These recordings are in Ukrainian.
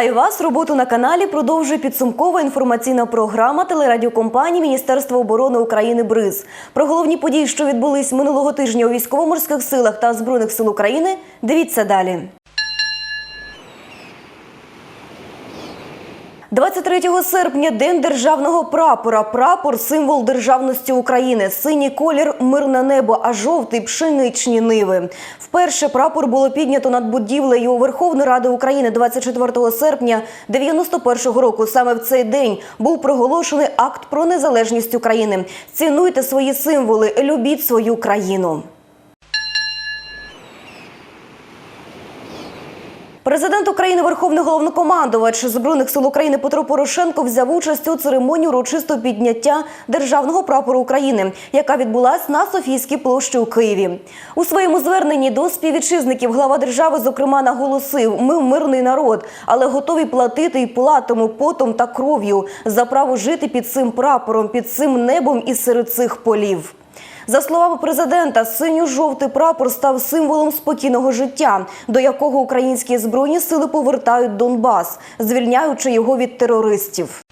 Вітаю вас! Роботу на каналі продовжує підсумкова інформаційна програма телерадіокомпанії Міністерства оборони України БРИЗ. Про головні події, що відбулись минулого тижня у військово-морських силах та збройних сил України. Дивіться далі. 23 серпня День державного прапора. Прапор символ державності України. Синій колір мирне небо, а жовтий пшеничні ниви. Вперше прапор було піднято над будівлею Верховної Ради України 24 серпня 91-го року. Саме в цей день був проголошений акт про незалежність України. Цінуйте свої символи, любіть свою країну. Президент України, Верховний головнокомандувач збройних сил України Петро Порошенко взяв участь у церемонії урочистого підняття державного прапору України, яка відбулась на Софійській площі у Києві. У своєму зверненні до співвітчизників глава держави зокрема наголосив: ми мирний народ, але готові платити і платимо потом та кров'ю за право жити під цим прапором, під цим небом і серед цих полів. За словами президента, синьо-жовтий прапор став символом спокійного життя, до якого українські збройні сили повертають Донбас, звільняючи його від терористів.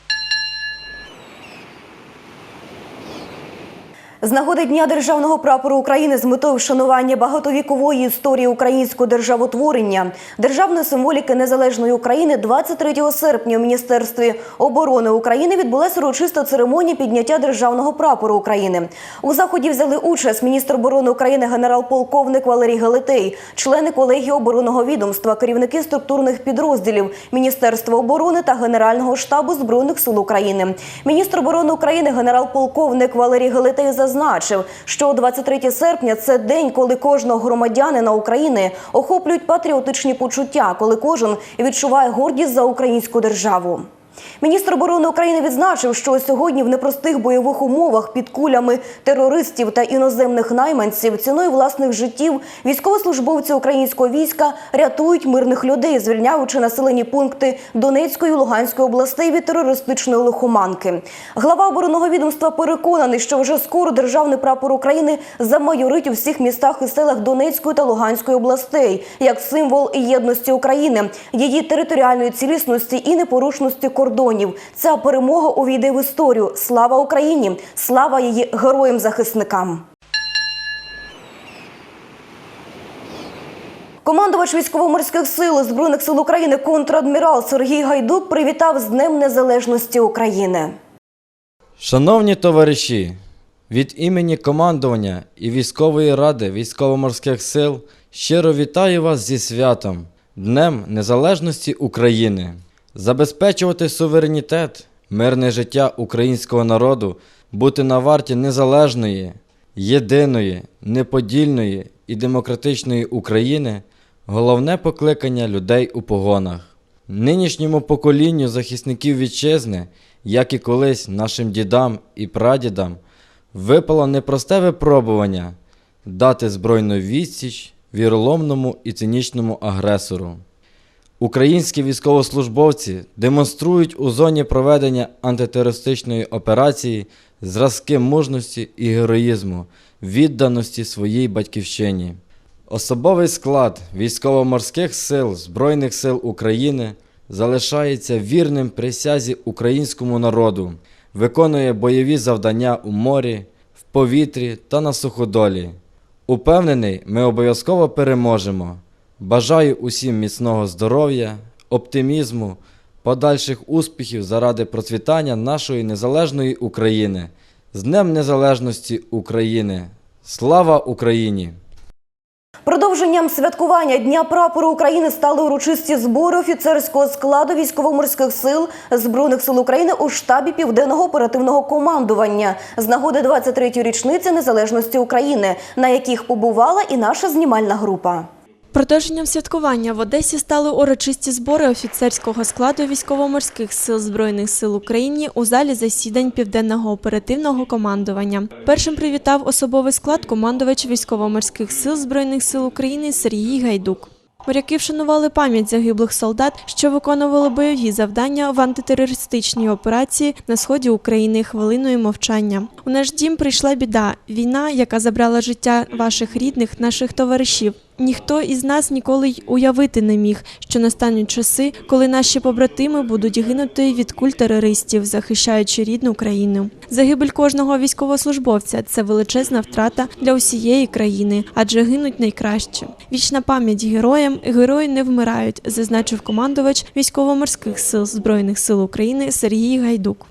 З нагоди Дня державного прапору України з метою вшанування багатовікової історії українського державотворення, державної символіки незалежної України 23 серпня у Міністерстві оборони України відбулася урочиста церемонія підняття державного прапору України. У заході взяли участь міністр оборони України генерал-полковник Валерій Галитей, члени колегії оборонного відомства, керівники структурних підрозділів Міністерства оборони та Генерального штабу збройних сил України. Міністр оборони України генерал-полковник Валерій Галитей зазначив, що 23 серпня це день, коли кожного громадянина України охоплюють патріотичні почуття, коли кожен відчуває гордість за українську державу. Міністр оборони України відзначив, що сьогодні в непростих бойових умовах під кулями терористів та іноземних найманців ціною власних життів військовослужбовці українського війська рятують мирних людей, звільняючи населені пункти Донецької і Луганської областей від терористичної лихоманки. Глава оборонного відомства переконаний, що вже скоро державний прапор України замайорить у всіх містах і селах Донецької та Луганської областей як символ єдності України, її територіальної цілісності і непорушності кордонів. Ця перемога увійде в історію. Слава Україні! Слава її героям-захисникам! Командувач військово-морських сил Збройних сил України контрадмірал Сергій Гайдук привітав з Днем Незалежності України. Шановні товариші, від імені командування і військової ради військово-морських сил щиро вітаю вас зі святом, Днем Незалежності України. Забезпечувати суверенітет, мирне життя українського народу, бути на варті незалежної, єдиної, неподільної і демократичної України головне покликання людей у погонах. Нинішньому поколінню захисників вітчизни, як і колись нашим дідам і прадідам, випало непросте випробування дати збройну відсіч віроломному і цинічному агресору. Українські військовослужбовці демонструють у зоні проведення антитерористичної операції зразки мужності і героїзму, відданості своїй батьківщині. Особовий склад військово-морських сил Збройних сил України залишається вірним присязі українському народу, виконує бойові завдання у морі, в повітрі та на суходолі. Упевнений, ми обов'язково переможемо. Бажаю усім міцного здоров'я, оптимізму, подальших успіхів заради процвітання нашої незалежної України. З Днем Незалежності України! Слава Україні! Продовженням святкування Дня прапору України стали урочисті збори офіцерського складу військово-морських сил Збройних сил України у штабі Південного оперативного командування з нагоди 23-ї річниці незалежності України, на яких побувала і наша знімальна група. Продовженням святкування в Одесі стали урочисті збори офіцерського складу військово-морських сил Збройних сил України у залі засідань Південного оперативного командування. Першим привітав особовий склад командувач військово-морських сил Збройних сил України Сергій Гайдук. Моряки вшанували пам'ять загиблих солдат, що виконували бойові завдання в антитерористичній операції на сході України хвилиною мовчання. У наш дім прийшла біда, війна, яка забрала життя ваших рідних, наших товаришів. Ніхто із нас ніколи й уявити не міг, що настануть часи, коли наші побратими будуть гинути від куль терористів, захищаючи рідну країну. Загибель кожного військовослужбовця це величезна втрата для усієї країни, адже гинуть найкраще. Вічна пам'ять героям, герої не вмирають, зазначив командувач військово-морських сил збройних сил України Сергій Гайдук.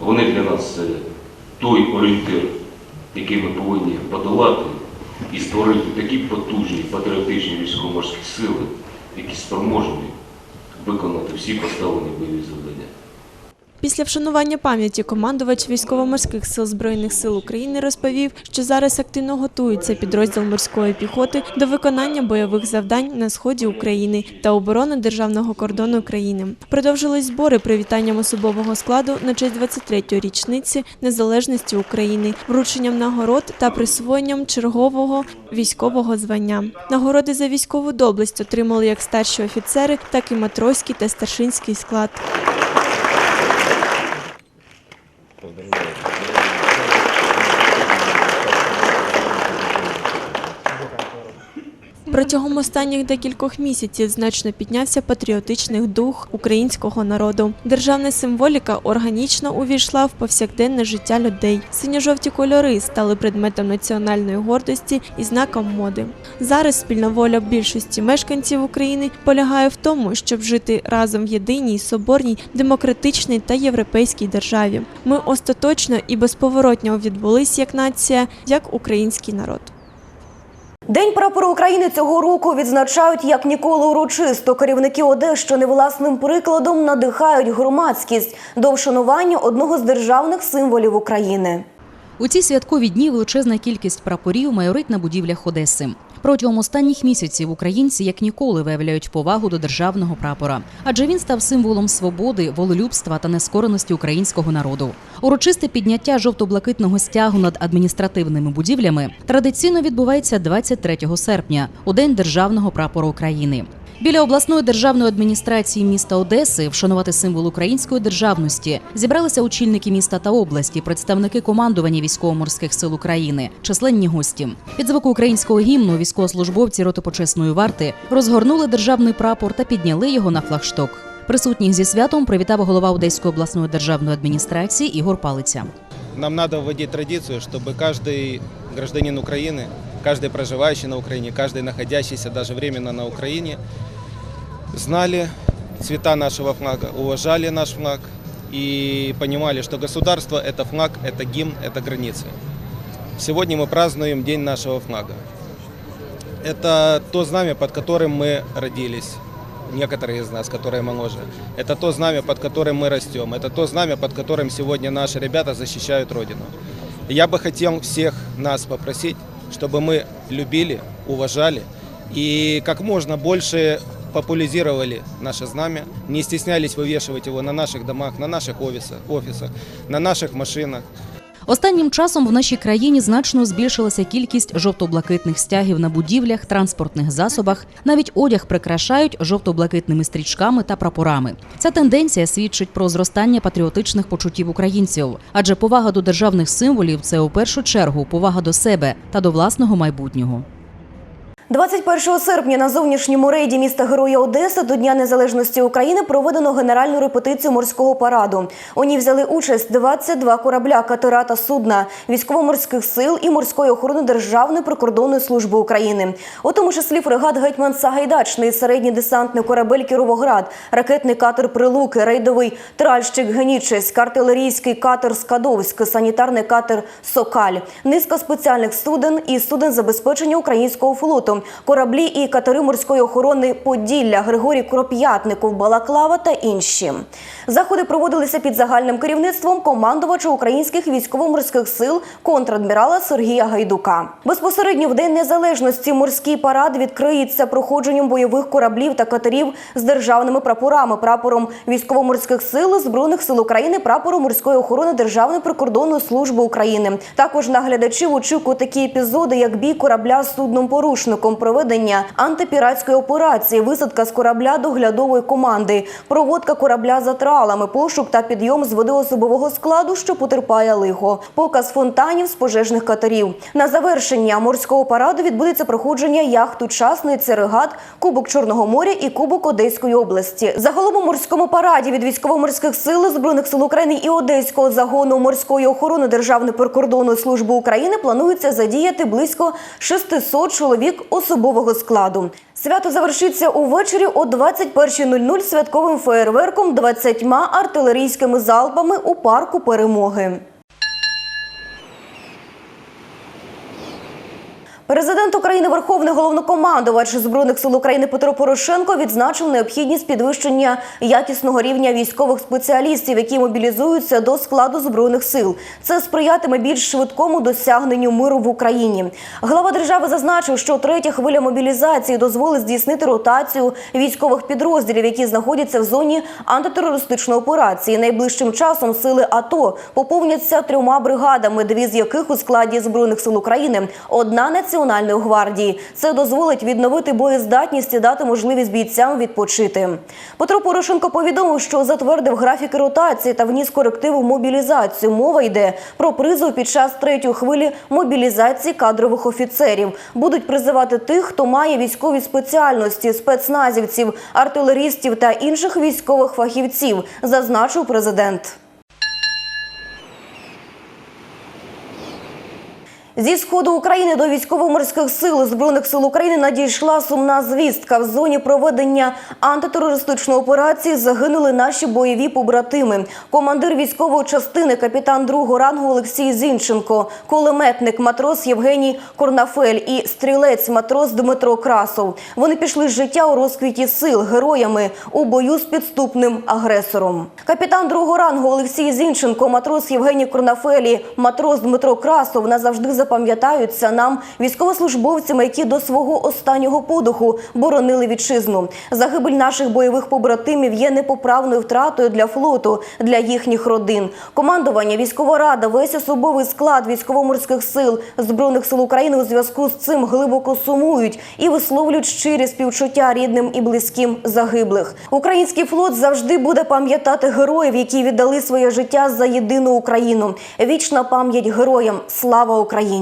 Вони для нас той орієнтир, який ми повинні подолати і створити такі потужні патріотичні військово-морські сили, які спроможні виконати всі поставлені бойові завдання. Після вшанування пам'яті командувач військово-морських сил збройних сил України розповів, що зараз активно готується підрозділ морської піхоти до виконання бойових завдань на сході України та оборони державного кордону країни. Продовжились збори привітанням особового складу на честь 23-ї річниці незалежності України, врученням нагород та присвоєнням чергового військового звання. Нагороди за військову доблесть отримали як старші офіцери, так і матросський та старшинський склад. Протягом останніх декількох місяців значно піднявся патріотичний дух українського народу. Державна символіка органічно увійшла в повсякденне життя людей. Синьо-жовті кольори стали предметом національної гордості і знаком моди. Зараз спільна воля більшості мешканців України полягає в тому, щоб жити разом в єдиній, соборній, демократичній та європейській державі. Ми остаточно і безповоротньо відбулись як нація, як український народ. День прапору України цього року відзначають як ніколи урочисто. Керівники Одещини власним прикладом надихають громадськість до вшанування одного з державних символів України. У ці святкові дні величезна кількість прапорів майорить на будівлях Одеси. Протягом останніх місяців українці як ніколи виявляють повагу до державного прапора, адже він став символом свободи, волелюбства та нескореності українського народу. Урочисте підняття жовто-блакитного стягу над адміністративними будівлями традиційно відбувається 23 серпня, у день державного прапора України. Біля обласної державної адміністрації міста Одеси вшанувати символ української державності зібралися очільники міста та області, представники командування військово-морських сил України, численні гості. Під звуку українського гімну військовослужбовці роти почесної варти розгорнули державний прапор та підняли його на флагшток. Присутніх зі святом привітав голова Одеської обласної державної адміністрації Ігор Палиця. Нам надо вводить традицию, чтобы каждый гражданин Украины, каждый проживающий на Украине, каждый находящийся даже временно на Украине, знали цвета нашего флага, уважали наш флаг и понимали, что государство – это флаг, это гимн, это границы. Сегодня мы празднуем День нашего флага. Это то знамя, под которым мы родились, некоторые из нас, которые моложе. Это то знамя, под которым мы растем. Это то знамя, под которым сегодня наши ребята защищают Родину. Я бы хотел всех нас попросить, чтобы мы любили, уважали и как можно больше популяризировали наше знамя, не стеснялись вывешивать его на наших домах, на наших офисах, офисах на наших машинах. Останнім часом в нашій країні значно збільшилася кількість жовто-блакитних стягів на будівлях, транспортних засобах. Навіть одяг прикрашають жовто-блакитними стрічками та прапорами. Ця тенденція свідчить про зростання патріотичних почуттів українців, адже повага до державних символів це у першу чергу повага до себе та до власного майбутнього. 21 серпня на зовнішньому рейді міста Героя Одеси до Дня Незалежності України проведено генеральну репетицію морського параду. У ній взяли участь 22 корабля, катера та судна, військово-морських сил і морської охорони Державної прикордонної служби України. У тому числі фрегат Гетьман Сагайдачний, середній десантний корабель Кіровоград, ракетний катер Прилуки, рейдовий тральщик Генічеськ, артилерійський катер Скадовськ, санітарний катер Сокаль, низка спеціальних суден і суден забезпечення українського флоту, кораблі і катери морської охорони Поділля, Григорій Кроп'ятников, Балаклава та інші. Заходи проводилися під загальним керівництвом командувача українських військово-морських сил контрадмірала Сергія Гайдука. Безпосередньо в День Незалежності морський парад відкриється проходженням бойових кораблів та катерів з державними прапорами, прапором військово-морських сил збройних сил України, прапором морської охорони Державної прикордонної служби України. Також наглядачів очікують такі епізоди, як бій корабля з судном порушником. Заручником проведення антипіратської операції, висадка з корабля доглядової команди, проводка корабля за тралами, пошук та підйом з води особового складу, що потерпає лихо, показ фонтанів з пожежних катерів. На завершення морського параду відбудеться проходження яхт учасниці регат, Кубок Чорного моря і Кубок Одеської області. Загалом у морському параді від військово-морських сил збройних сил України і Одеського загону морської охорони Державної прикордонної служби України планується задіяти близько 600 чоловік особового складу. Свято завершиться увечері о 21.00 святковим феєрверком 20 артилерійськими залпами у парку перемоги. Президент України, Верховний головнокомандувач збройних сил України Петро Порошенко відзначив необхідність підвищення якісного рівня військових спеціалістів, які мобілізуються до складу збройних сил. Це сприятиме більш швидкому досягненню миру в Україні. Глава держави зазначив, що третя хвиля мобілізації дозволить здійснити ротацію військових підрозділів, які знаходяться в зоні антитерористичної операції. Найближчим часом сили АТО поповняться трьома бригадами, дві з яких у складі збройних сил України, одна національної гвардії. Це дозволить відновити боєздатність і дати можливість бійцям відпочити. Петро Порошенко повідомив, що затвердив графіки ротації та вніс корективи в мобілізацію. Мова йде про призов під час третьої хвилі мобілізації кадрових офіцерів. Будуть призивати тих, хто має військові спеціальності, спецназівців, артилерістів та інших військових фахівців, зазначив президент. Зі сходу України до військово-морських сил збройних сил України надійшла сумна звістка. В зоні проведення антитерористичної операції загинули наші бойові побратими. Командир військової частини, капітан другого рангу Олексій Зінченко, кулеметник матрос Євгеній Корнафель і стрілець матрос Дмитро Красов. Вони пішли з життя у розквіті сил героями у бою з підступним агресором. Капітан другого рангу Олексій Зінченко, матрос Євгеній Корнафелі, матрос Дмитро Красов назавжди запам'ятаються нам військовослужбовцями, які до свого останнього подуху боронили вітчизну. Загибель наших бойових побратимів є непоправною втратою для флоту, для їхніх родин. Командування, військова рада, весь особовий склад військово-морських сил збройних сил України у зв'язку з цим глибоко сумують і висловлюють щирі співчуття рідним і близьким загиблих. Український флот завжди буде пам'ятати героїв, які віддали своє життя за єдину Україну. Вічна пам'ять героям. Слава Україні!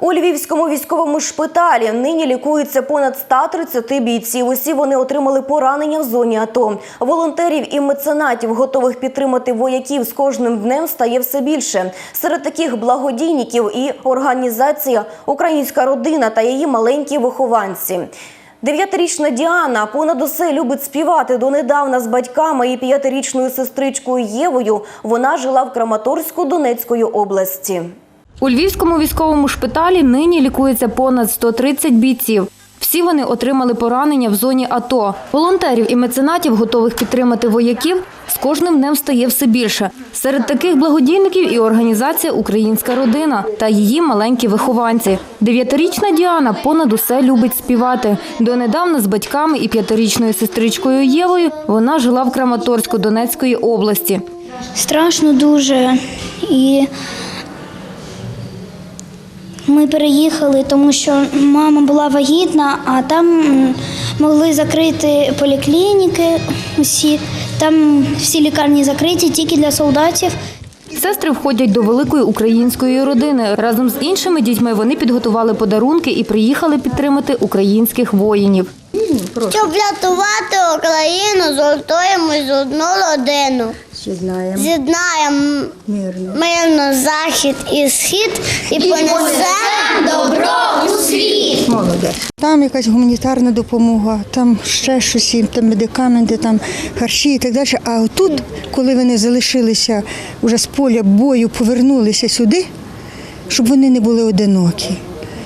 У Львівському військовому шпиталі нині лікується понад 130 бійців. Усі вони отримали поранення в зоні АТО. Волонтерів і меценатів, готових підтримати вояків з кожним днем, стає все більше. Серед таких благодійників і організація Українська родина та її маленькі вихованці. Дев'ятирічна Діана понад усе любить співати. Донедавна з батьками і п'ятирічною сестричкою Євою вона жила в Краматорську Донецької області. У Львівському військовому шпиталі нині лікується понад 130 бійців. Всі вони отримали поранення в зоні АТО. Волонтерів і меценатів, готових підтримати вояків, з кожним днем стає все більше. Серед таких благодійників і організація Українська родина та її маленькі вихованці. Дев'ятирічна Діана понад усе любить співати. Донедавна з батьками і п'ятирічною сестричкою Євою вона жила в Краматорську Донецької області. Страшно дуже. І ми переїхали, тому що мама була вагітна, а там могли закрити поліклініки усі. Там всі лікарні закриті тільки для солдатів. Сестри входять до великої української родини. Разом з іншими дітьми вони підготували подарунки і приїхали підтримати українських воїнів. Щоб врятувати Україну, згуртуємо з одну родину. З'єднаємо З'єднаємо мирно. мирно захід і схід і понесемо добро у світ. Молодець. Там якась гуманітарна допомога, там ще щось, їм, там медикаменти, там харчі і так далі. А тут, коли вони залишилися вже з поля бою, повернулися сюди, щоб вони не були одинокі,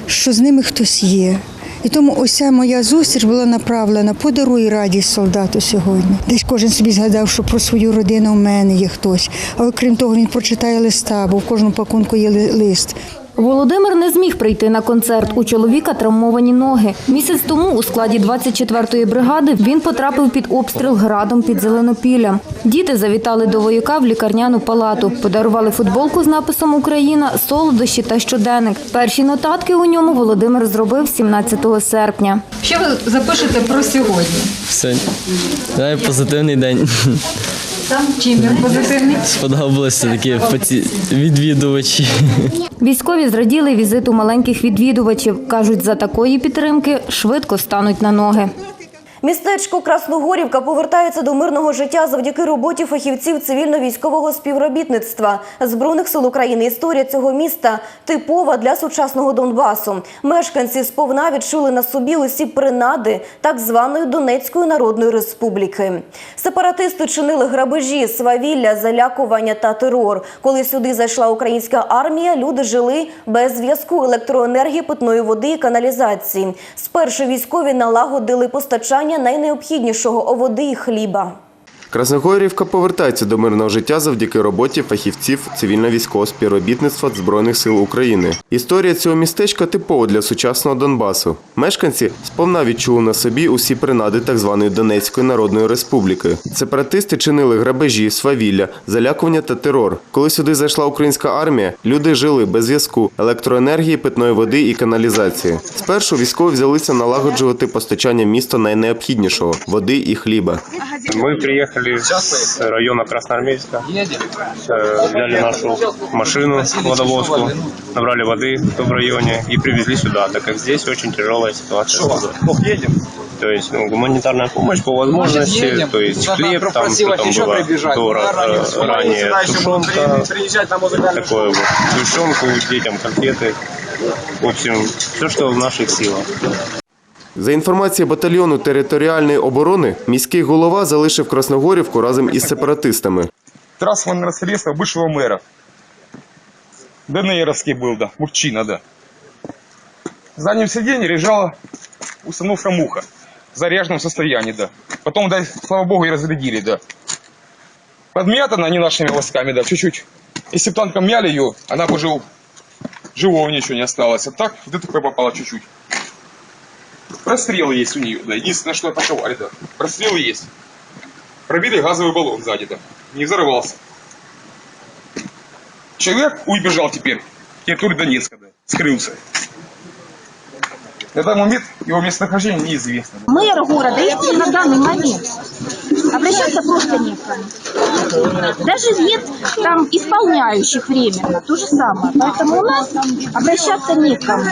що з ними хтось є. І тому ось моя зустріч була направлена подаруй радість солдату сьогодні. Десь кожен собі згадав, що про свою родину в мене є хтось. А окрім того, він прочитає листа, бо в кожному пакунку є ли- лист. Володимир не зміг прийти на концерт. У чоловіка травмовані ноги. Місяць тому у складі 24-ї бригади він потрапив під обстріл градом під Зеленопіллям. Діти завітали до вояка в лікарняну палату, подарували футболку з написом Україна, солодощі та щоденник. Перші нотатки у ньому Володимир зробив 17 серпня. Що ви запишете про сьогодні? Все. Позитивний день. Чим він позитивний? Сподобалося такі відвідувачі. Військові зраділи візиту маленьких відвідувачів. Кажуть, за такої підтримки швидко стануть на ноги. Містечко Красногорівка повертається до мирного життя завдяки роботі фахівців цивільно-військового співробітництва збройних сил України. Історія цього міста типова для сучасного Донбасу. Мешканці сповна відчули на собі усі принади так званої Донецької Народної Республіки. Сепаратисти чинили грабежі, свавілля, залякування та терор. Коли сюди зайшла українська армія, люди жили без зв'язку електроенергії, питної води і каналізації. Спершу військові налагодили постачання найнеобхіднішого води і хліба. Красногорівка повертається до мирного життя завдяки роботі фахівців цивільно-військового співробітництва Збройних сил України. Історія цього містечка типова для сучасного Донбасу. Мешканці сповна відчули на собі усі принади так званої Донецької Народної Республіки. Сепаратисти чинили грабежі, свавілля, залякування та терор. Коли сюди зайшла українська армія, люди жили без зв'язку, електроенергії, питної води і каналізації. Спершу військові взялися налагоджувати постачання міста найнеобхіднішого води і хліба. Мы приехали с района Красноармейска, э, взяли нашу машину водовозку, набрали воды в районе и привезли сюда, так как здесь очень тяжелая ситуация. То есть ну, гуманитарная помощь по возможности, то есть хлеб, там потом было до, э, ранее тушенка, такое вот, тушенку детям, конфеты, в общем, все, что в наших силах. За інформацією батальйону територіальної оборони, міський голова залишив Красногорівку разом із сепаратистами. Трансформное средство бывшего мэра. ДНРовский был, да, мужчина, да. В заднем сиденье лежала установка муха в заряженном состоянии, да. Потом, да, слава богу, и разрядили, да. Подмятана не нашими войсками, да, чуть-чуть. Если бы танком мяли ее, она бы жив... живого ничего не осталось. А так в ДТП попала чуть-чуть. Прострелы есть у нее, да. Единственное, что атаковали, да. Прострелы есть. Пробили газовый баллон сзади, да. Не взорвался. Человек убежал теперь. Территорию Донецка, да. Скрылся. На данный момент его местонахождение неизвестно. Мэр города их на данный момент обращаться просто некому. Даже нет там исполняющих временно, то же самое. Поэтому у нас обращаться некому.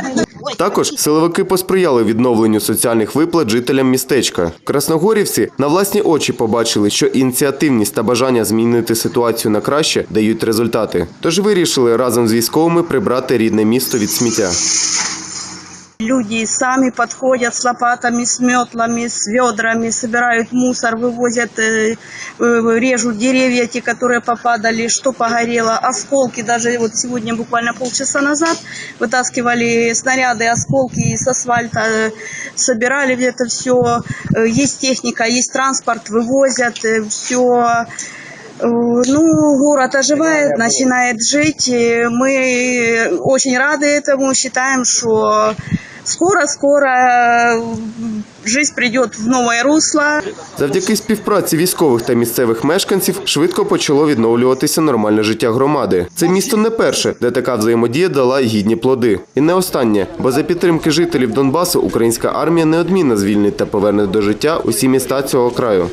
Також силовики посприяли відновленню соціальних виплат жителям містечка. Красногорівці на власні очі побачили, що ініціативність та бажання змінити ситуацію на краще дають результати. Тож вирішили разом з військовими прибрати рідне місто від сміття. Люди сами подходят с лопатами, с метлами, с ведрами, собирают мусор, вывозят, э, э, режут деревья, те, которые попадали, что погорело, осколки. Даже вот сегодня, буквально полчаса назад, вытаскивали снаряды, осколки с асфальта, э, собирали это все. Есть техника, есть транспорт, вывозят все. Ну, город оживает, начинает жить. Мы очень рады этому, считаем, что скоро-скоро жизнь придет в новое русло. Завдяки співпраці військових та місцевих мешканців швидко почало відновлюватися нормальне життя громади. Це місто не перше, де така взаємодія дала гідні плоди. І не останнє, бо за підтримки жителів Донбасу українська армія неодмінно звільнить та поверне до життя усі міста цього краю.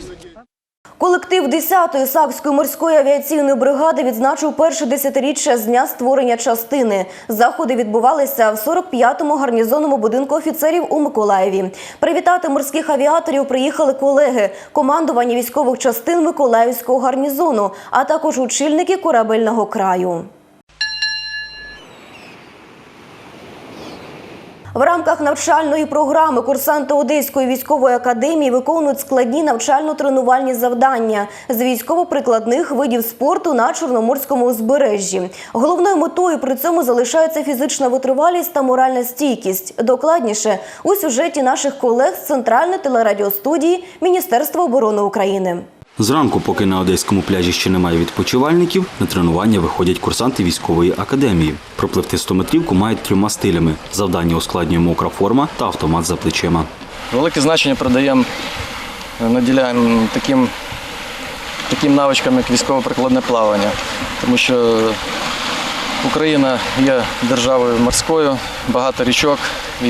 Колектив 10-ї Сакської морської авіаційної бригади відзначив перше десятиріччя з дня створення частини. Заходи відбувалися в 45-му гарнізонному будинку офіцерів у Миколаєві. Привітати морських авіаторів приїхали колеги, командування військових частин Миколаївського гарнізону, а також учільники корабельного краю. В рамках навчальної програми курсанти Одеської військової академії виконують складні навчально-тренувальні завдання з військово-прикладних видів спорту на Чорноморському узбережжі. Головною метою при цьому залишається фізична витривалість та моральна стійкість. Докладніше у сюжеті наших колег з центральної телерадіостудії Міністерства оборони України. Зранку, поки на одеському пляжі ще немає відпочивальників, на тренування виходять курсанти військової академії. Пропливти 100-метрівку мають трьома стилями. Завдання ускладнює мокра форма та автомат за плечима. Велике значення придаємо, наділяємо таким, таким навичкам, як військово-прикладне плавання, тому що Україна є державою морською, багато річок і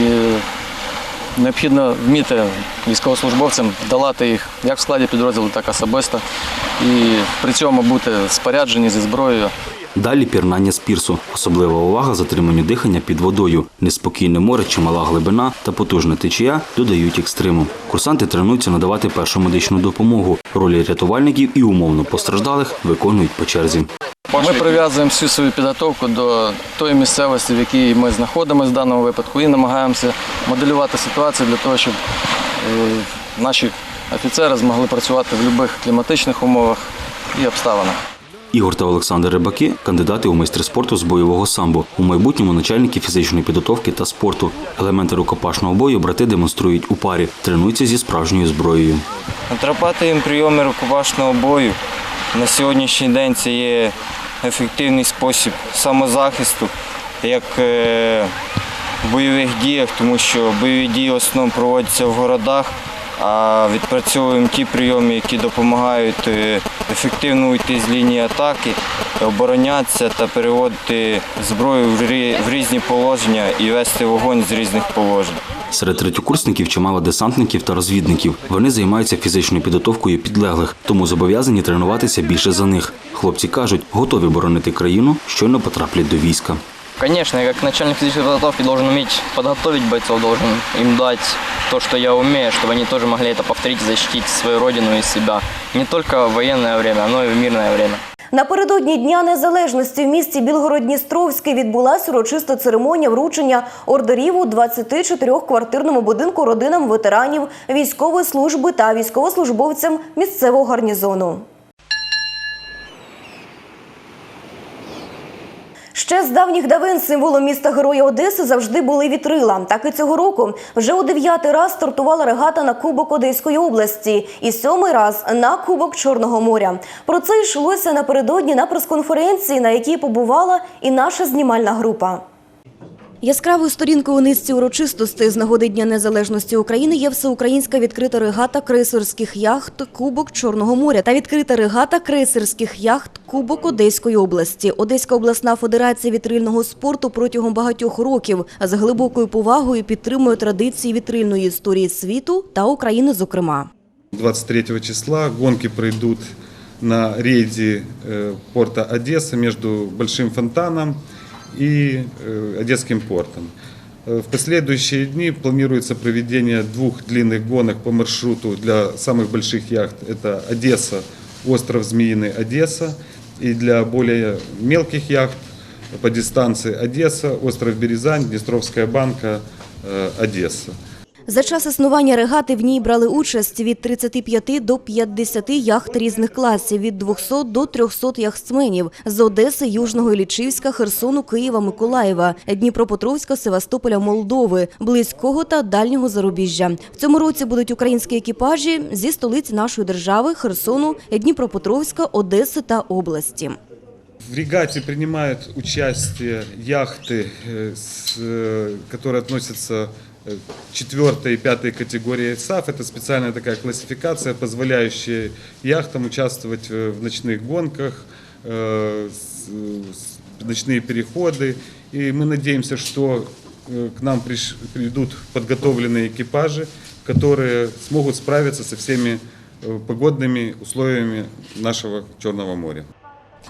необхідно вміти військовослужбовцям долати їх як в складі підрозділу, так і особисто. І при цьому бути споряджені зі зброєю. Далі пірнання з пірсу. Особлива увага затриманню дихання під водою. Неспокійне море, чимала глибина та потужна течія додають екстриму. Курсанти тренуються надавати першу медичну допомогу. Ролі рятувальників і умовно постраждалих виконують по черзі. Ми прив'язуємо всю свою підготовку до тої місцевості, в якій ми знаходимося в даному випадку, і намагаємося моделювати ситуацію для того, щоб е, наші офіцери змогли працювати в будь-яких кліматичних умовах і обставинах. Ігор та Олександр Рибаки кандидати у майстри спорту з бойового самбо. У майбутньому начальники фізичної підготовки та спорту. Елементи рукопашного бою брати демонструють у парі, тренуються зі справжньою зброєю. Натрапати прийоми рукопашного бою на сьогоднішній день це є ефективний спосіб самозахисту, як е, в бойових діях, тому що бойові дії в основному проводяться в городах, а відпрацьовуємо ті прийоми, які допомагають е, ефективно уйти з лінії атаки, оборонятися та переводити зброю в різні положення і вести вогонь з різних положень. Серед третьокурсників чимало десантників та розвідників. Вони займаються фізичною підготовкою підлеглих, тому зобов'язані тренуватися більше за них. Хлопці кажуть, готові боронити країну, щойно потраплять до війська. Конечно, я как начальник физической подготовки должен уметь подготовить бойцов, должен им дать то, что я умею, чтобы они тоже могли это повторить защитить свою родину и себя. Не только в военное время, но и в мирное время. Напередодні Дня Незалежності в місті Білгород-Дністровський відбулася урочиста церемонія вручення ордерів у 24-квартирному будинку родинам ветеранів військової служби та військовослужбовцям місцевого гарнізону. Ще з давніх давин символом міста Героя Одеси завжди були вітрила. Так і цього року вже у дев'ятий раз стартувала регата на Кубок Одеської області і сьомий раз на Кубок Чорного моря. Про це йшлося напередодні на прес-конференції, на якій побувала і наша знімальна група. Яскравою сторінкою у низці урочистостей з нагоди Дня Незалежності України є всеукраїнська відкрита регата крейсерських яхт Кубок Чорного моря та відкрита регата крейсерських яхт Кубок Одеської області. Одеська обласна федерація вітрильного спорту протягом багатьох років з глибокою повагою підтримує традиції вітрильної історії світу та України, зокрема. 23 числа гонки пройдут на рейде э, порта Одесса между Большим фонтаном и э, Одесским портом. Э, В последующие дни планируется проведение двух длинных гонок по маршруту для самых больших яхт. Это Одесса, остров Змеиный, Одесса. И для более мелких яхт по дистанции Одесса, остров Березань, Днестровская банка, э, Одесса. За час існування регати в ній брали участь від 35 до 50 яхт різних класів, від 200 до 300 яхтсменів з Одеси, Южного Іллічівська, Херсону, Києва, Миколаєва, Дніпропетровська, Севастополя, Молдови, близького та дальнього зарубіжжя. В цьому році будуть українські екіпажі зі столиць нашої держави Херсону, Дніпропетровська, Одеси та області. В регате принимают участие яхты, э, с, э, которые относятся э, к четвертой и пятой категории САФ. Это специальная такая классификация, позволяющая яхтам участвовать э, в ночных гонках, э, ночные переходы. И мы надеемся, что э, к нам придут подготовленные экипажи, которые смогут справиться со всеми погодными условиями нашего Черного моря.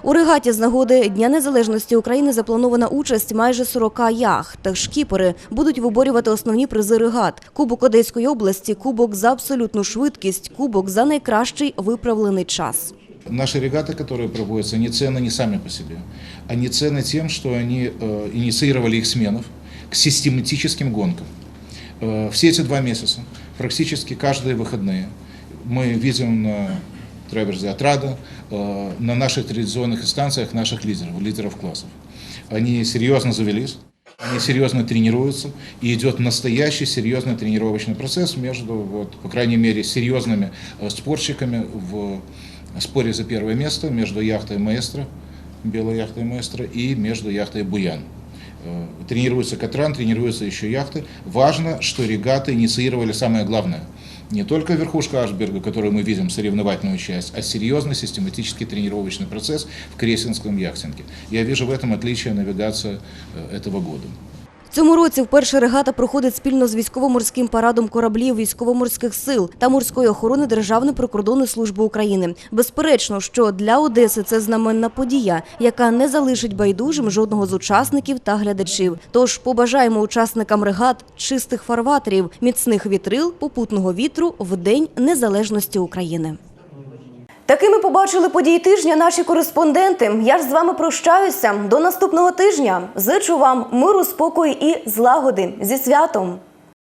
У регаті з нагоди Дня Незалежності України запланована участь майже 40 яхт. Шкіпери будуть виборювати основні призи регат: Кубок Одеської області, Кубок за абсолютну швидкість, Кубок за найкращий виправлений час. Наши регаты, которые проводятся, они ценны не сами по себе. Они ценны тем, что они э, инициировали их сменов к систематическим гонкам. Э, все эти два месяца, практически каждые выходные, мы видим на Треверзе Отрада, э, на наших традиционных инстанциях наших лидеров, лидеров классов. Они серьезно завелись. Они серьезно тренируются, и идет настоящий серьезный тренировочный процесс между, вот, по крайней мере, серьезными э, спортщиками в споре за первое место между яхтой «Маэстро», белой яхтой «Маэстро» и между яхтой «Буян». Э, Тренируется Катран, тренируются еще яхты. Важно, что регаты инициировали самое главное. Не только верхушка Ашберга, которую мы видим, соревновательную часть, а серьезный систематический тренировочный процесс в крейсерском яхтинге. Я вижу в этом отличие навигации э, этого года. Цьому році вперше регата проходить спільно з військово-морським парадом кораблів військово-морських сил та морської охорони Державної прикордонної служби України. Безперечно, що для Одеси це знаменна подія, яка не залишить байдужим жодного з учасників та глядачів. Тож побажаємо учасникам регат чистих фарватерів, міцних вітрил, попутного вітру в День Незалежності України. Такими побачили події тижня наші кореспонденти. Я ж з вами прощаюся до наступного тижня. Зичу вам миру, спокою і злагоди зі святом.